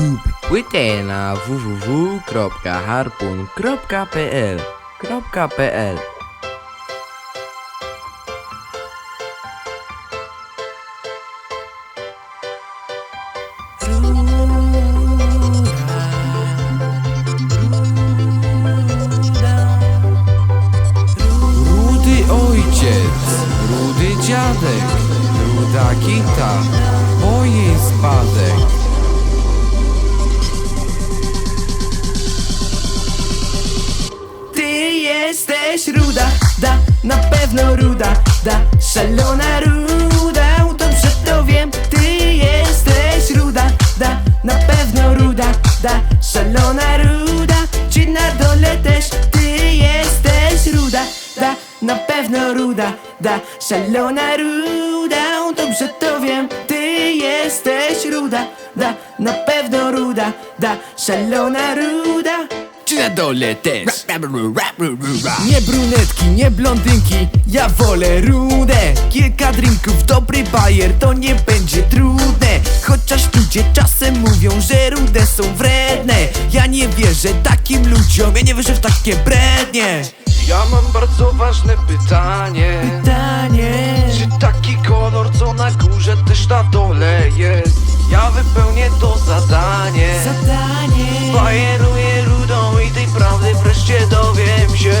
Kup płytę na www.harpun.pl .pl Rudy ojciec, rudy dziadek, ruda kita, po jej spadek. Pewno ruda, da, szalona ruda, dobrze to wiem. Ty jesteś ruda, da, na pewno ruda, da, szalona ruda, ci na dole też. Ty jesteś ruda, da, na pewno ruda, da, szalona ruda, dobrze to wiem. Ty jesteś ruda, da, na pewno ruda, da, szalona ruda. Na dole też? Nie brunetki, nie blondynki, ja wolę rudę. Kilka drinków, dobry bajer, to nie będzie trudne. Chociaż ludzie czasem mówią, że rude są wredne. Ja nie wierzę takim ludziom, ja nie wierzę w takie brednie. Ja mam bardzo ważne pytanie. Pytanie. Czy taki się.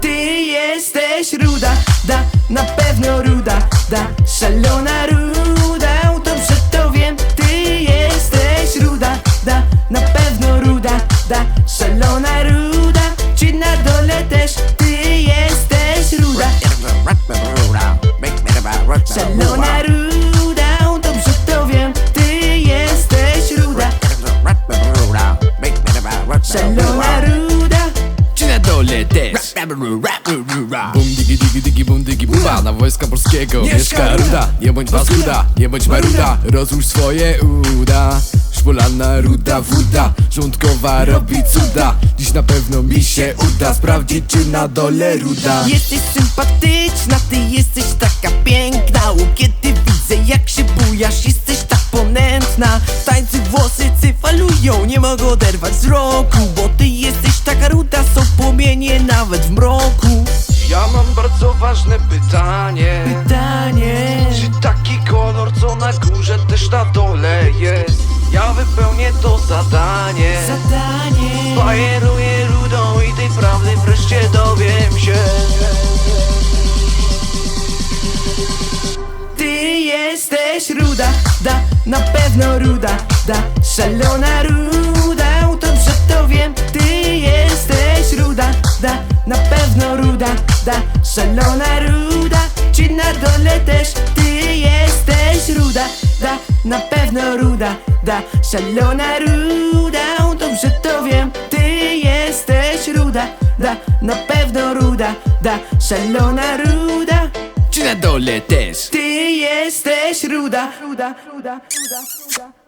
Ty jesteś ruda, da, na pewno ruda, da, szalona ruda, dobrze to wiem Ty jesteś ruda, da, na pewno ruda, da, szalona ruda. Ci na dole też, ty jesteś ruda? Szalona ruda, szalona ruda Czy na dole też? Bum digi digi digi bum digi buba. Na wojska polskiego mieszka ruda. Nie bądź paskuda, nie bądź maruda. Rozłóż swoje uda. Szpulana ruda wuda. Żołądkowa robi cuda. Dziś na pewno mi się uda Sprawdzić czy na dole ruda. Jesteś sympatyczna, ty jesteś taka piękna. Kiedy widzę jak się bujasz, jesteś tak ponętna włosy cyfalują, nie mogę oderwać wzroku Bo ty jesteś taka ruda, są płomienie nawet w mroku. Ja mam bardzo ważne pytanie. Pytanie. Czy taki kolor co na górze też na dole jest? Ja wypełnię to zadanie. Zadanie. Bajeruję rudą i tej prawdy wreszcie dowiem się. Ty jesteś ruda, da, na pewno ruda, da, szalona ruda, dobrze to wiem. Ty jesteś ruda, da, na pewno ruda, da, szalona ruda, ci na dole też. Ty jesteś ruda, da, na pewno ruda, da, szalona ruda, dobrze to wiem. Ty jesteś ruda, da, na pewno ruda, da, szalona ruda. Czy na dole też? Ty jesteś ruda, ruda, ruda, ruda, ruda.